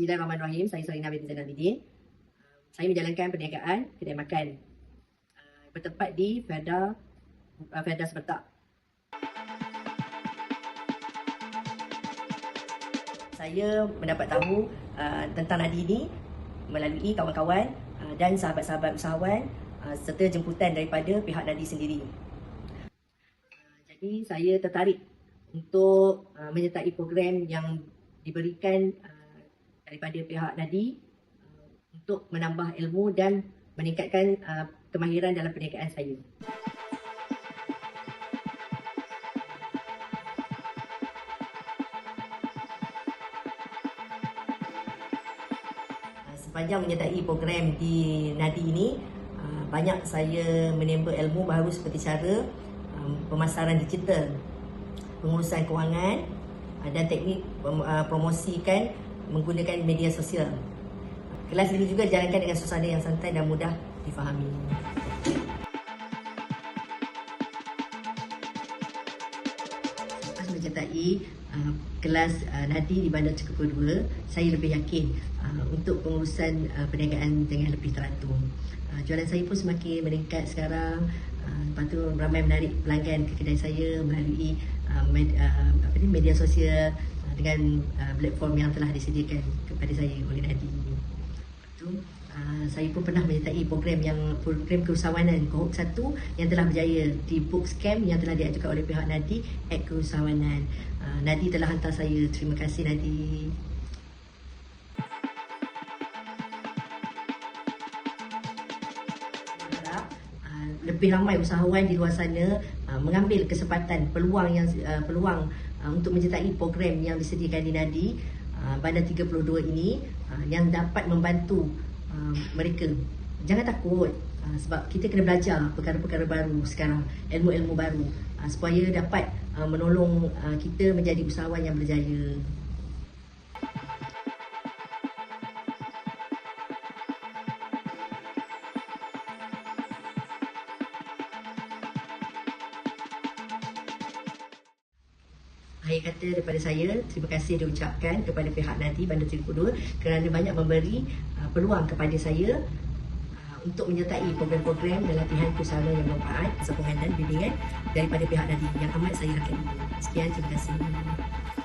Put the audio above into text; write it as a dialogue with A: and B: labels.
A: Bismillahirrahmanirrahim. Saya Sarina binti Zainal Abidin. Uh, Saya menjalankan perniagaan kedai makan uh, bertempat di Ferda uh, Ferda Sepertak. Saya mendapat tahu uh, tentang Nadi ini melalui kawan-kawan uh, dan sahabat-sahabat usahawan uh, serta jemputan daripada pihak Nadi sendiri. Uh, Jadi saya tertarik untuk uh, menyertai program yang diberikan uh, daripada pihak Nadi uh, untuk menambah ilmu dan meningkatkan uh, kemahiran dalam perniagaan saya. Uh, Sepanjang menyertai program di Nadi ini, uh, banyak saya menimba ilmu baru seperti cara um, pemasaran digital, pengurusan kewangan dan teknik promosikan menggunakan media sosial. Kelas ini juga dijalankan dengan suasana yang santai dan mudah difahami. Lepas menyertai uh, kelas uh, Nadi di Bandar Cekupa 2, saya lebih yakin uh, untuk pengurusan uh, perniagaan dengan lebih teratur. Uh, jualan saya pun semakin meningkat sekarang. Uh, lepas tu ramai menarik pelanggan ke kedai saya melalui uh, med, uh, apa ni, media sosial dengan uh, platform yang telah disediakan kepada saya oleh Nadi. Lepas tu Uh, saya pun pernah menyertai program yang program keusahawanan kohort 1 yang telah berjaya di book scam yang telah diajukan oleh pihak Nadi Act Keusahawanan. Uh, Nadi telah hantar saya. Terima kasih Nadi. Uh, lebih ramai usahawan di luar sana uh, mengambil kesempatan peluang yang uh, peluang uh, untuk menyertai program yang disediakan di Nadi uh, Bandar 32 ini uh, yang dapat membantu mereka. Jangan takut sebab kita kena belajar perkara-perkara baru sekarang, ilmu-ilmu baru supaya dapat menolong kita menjadi usahawan yang berjaya. Akhir kata daripada saya, terima kasih diucapkan kepada pihak Nadi Bandar 32 kerana banyak memberi uh, peluang kepada saya uh, untuk menyertai program-program dan latihan keusahawanan yang bermanfaat, sokongan dan bimbingan daripada pihak Nadi yang amat saya hargai. Sekian, terima kasih.